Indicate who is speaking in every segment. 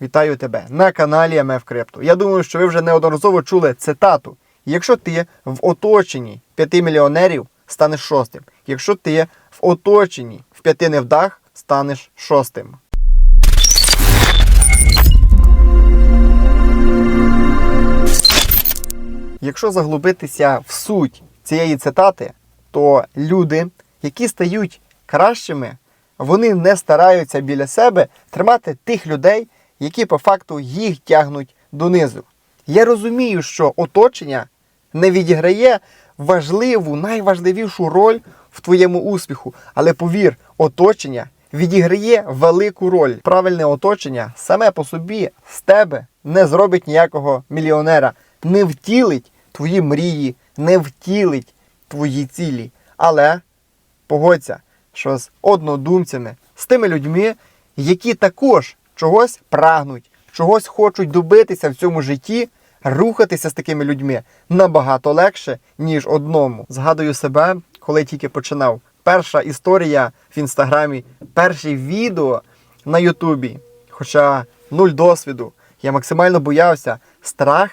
Speaker 1: Вітаю тебе на каналі МФ Крипто. Я думаю, що ви вже неодноразово чули цитату. Якщо ти в оточенні п'яти мільйонерів станеш шостим. Якщо ти в оточенні в п'яти невдах станеш шостим. Якщо заглубитися в суть цієї цитати, то люди, які стають кращими, вони не стараються біля себе тримати тих людей, які по факту їх тягнуть донизу. Я розумію, що оточення не відіграє важливу, найважливішу роль в твоєму успіху. Але повір, оточення відіграє велику роль. Правильне оточення саме по собі з тебе не зробить ніякого мільйонера, не втілить твої мрії, не втілить твої цілі. Але погодься, що з однодумцями, з тими людьми, які також чогось прагнуть, чогось хочуть добитися в цьому житті, рухатися з такими людьми набагато легше, ніж одному. Згадую себе, коли тільки починав. Перша історія в інстаграмі, перші відео на Ютубі. Хоча нуль досвіду, я максимально боявся. Страх,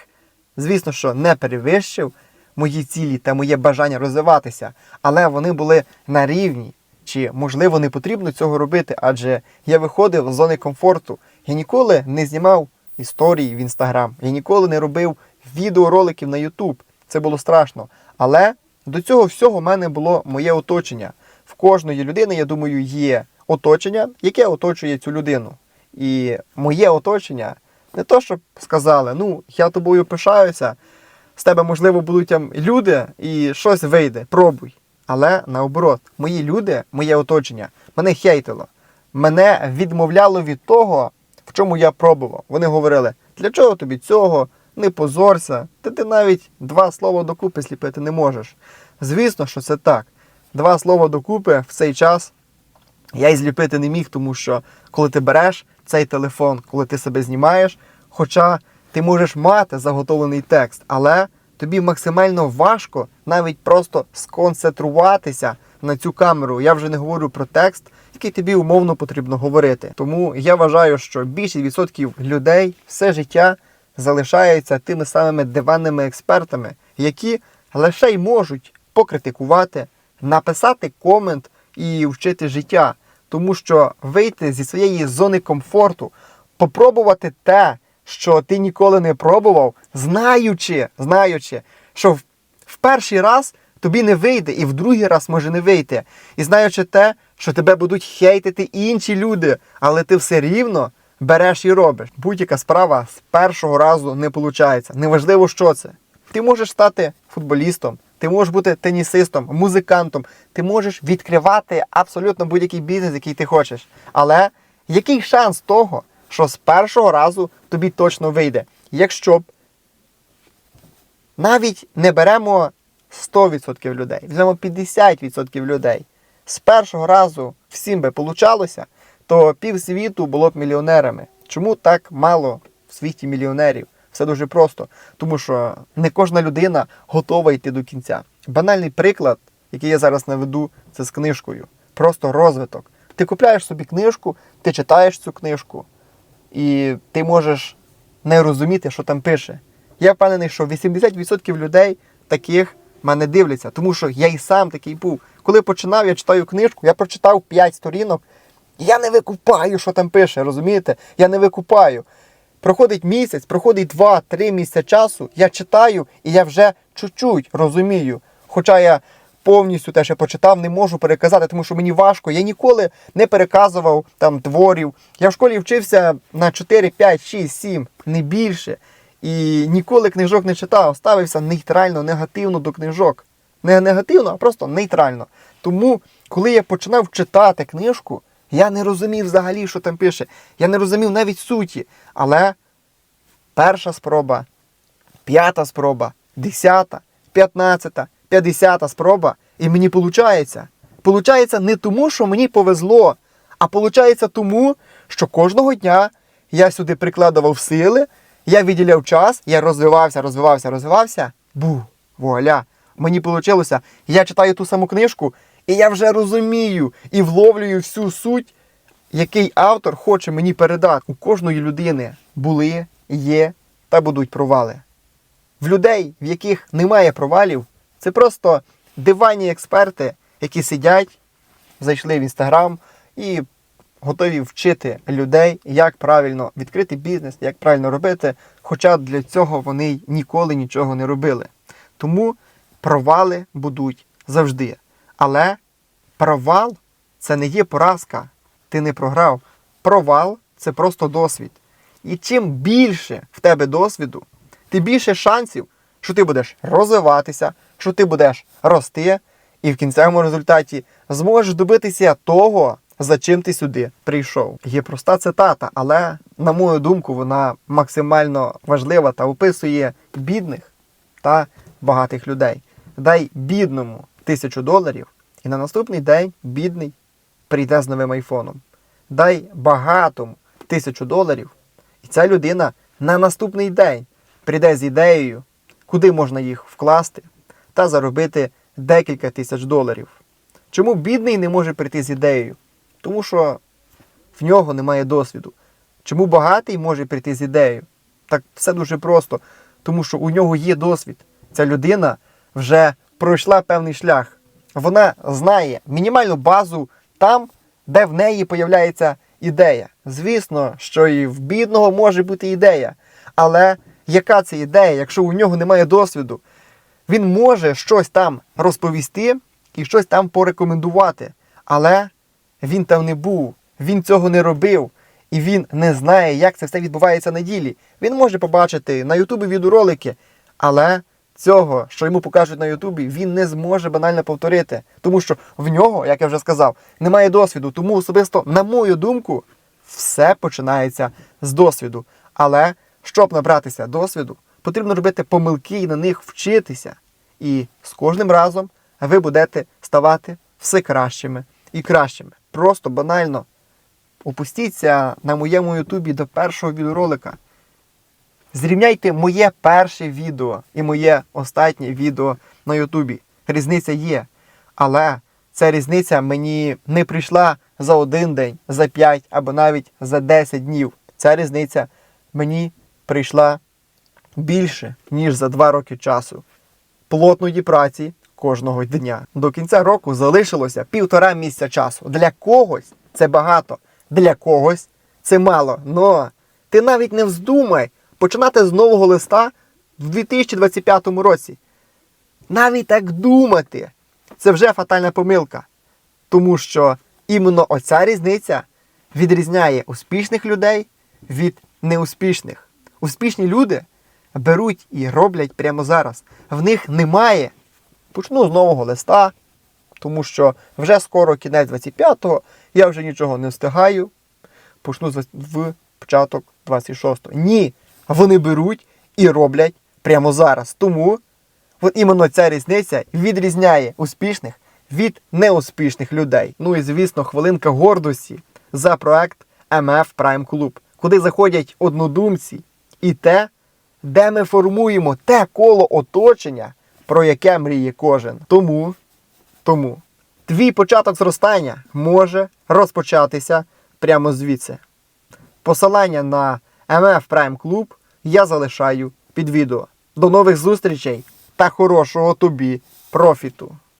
Speaker 1: звісно, що не перевищив мої цілі та моє бажання розвиватися, але вони були на рівні. Чи можливо не потрібно цього робити? Адже я виходив з зони комфорту. Я ніколи не знімав історії в інстаграм, я ніколи не робив відеороликів на Ютуб. Це було страшно. Але до цього всього в мене було моє оточення. В кожної людини, я думаю, є оточення, яке оточує цю людину. І моє оточення не то, щоб сказали, ну, я тобою пишаюся, з тебе, можливо, будуть там люди і щось вийде, пробуй. Але наоборот, мої люди, моє оточення, мене хейтило. Мене відмовляло від того, в чому я пробував. Вони говорили, для чого тобі цього? Не позорся, та ти навіть два слова докупи сліпити не можеш. Звісно, що це так. Два слова докупи в цей час я і зліпити не міг, тому що коли ти береш цей телефон, коли ти себе знімаєш, хоча ти можеш мати заготовлений текст, але тобі максимально важко навіть просто сконцентруватися на цю камеру. Я вже не говорю про текст, який тобі умовно потрібно говорити. Тому я вважаю, що більшість відсотків людей все життя залишаються тими самими диванними експертами, які лише й можуть покритикувати, написати комент і вчити життя. Тому що вийти зі своєї зони комфорту, попробувати те, що ти ніколи не пробував, знаючи, знаючи, що в, в перший раз тобі не вийде, і в другий раз може не вийти. І знаючи те, що тебе будуть хейтити інші люди, але ти все рівно береш і робиш. Будь-яка справа з першого разу не виходить. Неважливо, що це. Ти можеш стати футболістом, ти можеш бути тенісистом, музикантом, ти можеш відкривати абсолютно будь-який бізнес, який ти хочеш. Але який шанс того, що з першого разу тобі точно вийде? Якщо б навіть не беремо 100% людей, візьмемо 50% людей, з першого разу всім би получалося, то півсвіту було б мільйонерами. Чому так мало в світі мільйонерів? Все дуже просто, тому що не кожна людина готова йти до кінця. Банальний приклад, який я зараз наведу, це з книжкою. Просто розвиток. Ти купляєш собі книжку, ти читаєш цю книжку, і ти можеш не розуміти, що там пише. Я впевнений, що 80% людей таких мене дивляться, тому що я і сам такий був. Коли починав, я читаю книжку, я прочитав 5 сторінок, і я не викупаю, що там пише, розумієте? Я не викупаю. Проходить місяць, проходить 2-3 місяці часу, я читаю і я вже чуть-чуть розумію. Хоча я повністю те, що я почитав, не можу переказати, тому що мені важко. Я ніколи не переказував там творів. Я в школі вчився на 4, 5, 6, 7, не більше. І ніколи книжок не читав, ставився нейтрально, негативно до книжок. Не негативно, а просто нейтрально. Тому, коли я починав читати книжку, я не розумів взагалі, що там пише. Я не розумів навіть суті. Але перша спроба, п'ята спроба, десята, п'ятнадцята, п'ятдесята спроба, і мені виходить. Получається не тому, що мені повезло, а виходить тому, що кожного дня я сюди прикладував сили, я виділяв час, я розвивався, розвивався, розвивався. Бу, вуаля. Мені вийшло, я читаю ту саму книжку, і я вже розумію і вловлюю всю суть який автор хоче мені передати. У кожної людини були, є та будуть провали. В людей, в яких немає провалів, це просто диванні експерти, які сидять, зайшли в інстаграм і готові вчити людей, як правильно відкрити бізнес, як правильно робити, хоча для цього вони ніколи нічого не робили. Тому провали будуть завжди. Але провал це не є поразка. Ти не програв. Провал це просто досвід. І чим більше в тебе досвіду, тим більше шансів, що ти будеш розвиватися, що ти будеш рости, і в кінцевому результаті зможеш добитися того, за чим ти сюди прийшов. Є проста цитата, але, на мою думку, вона максимально важлива та описує бідних та багатих людей. Дай бідному тисячу доларів, і на наступний день бідний прийде з новим айфоном. Дай багатому тисячу доларів, і ця людина на наступний день прийде з ідеєю, куди можна їх вкласти та заробити декілька тисяч доларів. Чому бідний не може прийти з ідеєю? Тому що в нього немає досвіду. Чому багатий може прийти з ідеєю? Так все дуже просто. Тому що у нього є досвід. Ця людина вже пройшла певний шлях. Вона знає мінімальну базу там, де в неї появляється ідея. Звісно, що і в бідного може бути ідея. Але яка це ідея, якщо у нього немає досвіду? Він може щось там розповісти і щось там порекомендувати. Але він там не був, він цього не робив, і він не знає, як це все відбувається на ділі. Він може побачити на Ютубі відеоролики, але цього, що йому покажуть на Ютубі, він не зможе банально повторити. Тому що в нього, як я вже сказав, немає досвіду. Тому особисто, на мою думку, все починається з досвіду. Але щоб набратися досвіду, потрібно робити помилки і на них вчитися. І з кожним разом ви будете ставати все кращими і кращими. Просто банально опустіться на моєму ютубі до першого відеоролика. Зрівняйте моє перше відео і моє останнє відео на Ютубі. Різниця є. Але ця різниця мені не прийшла за один день, за 5 або навіть за 10 днів. Ця різниця мені прийшла більше, ніж за 2 роки часу. Плотної праці кожного дня. До кінця року залишилося півтора місяця часу. Для когось це багато, для когось це мало. Но ти навіть не вздумай починати з нового листа в 2025 році. Навіть так думати це вже фатальна помилка. Тому що іменно оця різниця відрізняє успішних людей від неуспішних. Успішні люди беруть і роблять прямо зараз. В них немає. Почну з нового листа, тому що вже скоро кінець 25-го, я вже нічого не встигаю. Почну в початок 26-го. Ні, вони беруть і роблять прямо зараз. Тому от іменно ця різниця відрізняє успішних від неуспішних людей. Ну і звісно, хвилинка гордості за проект MF Prime Club, куди заходять однодумці і те, де ми формуємо те коло оточення, про яке мріє кожен. Тому, тому твій початок зростання може розпочатися прямо звідси. Посилання на MF Prime Club я залишаю під відео. До нових зустрічей та хорошого тобі профіту!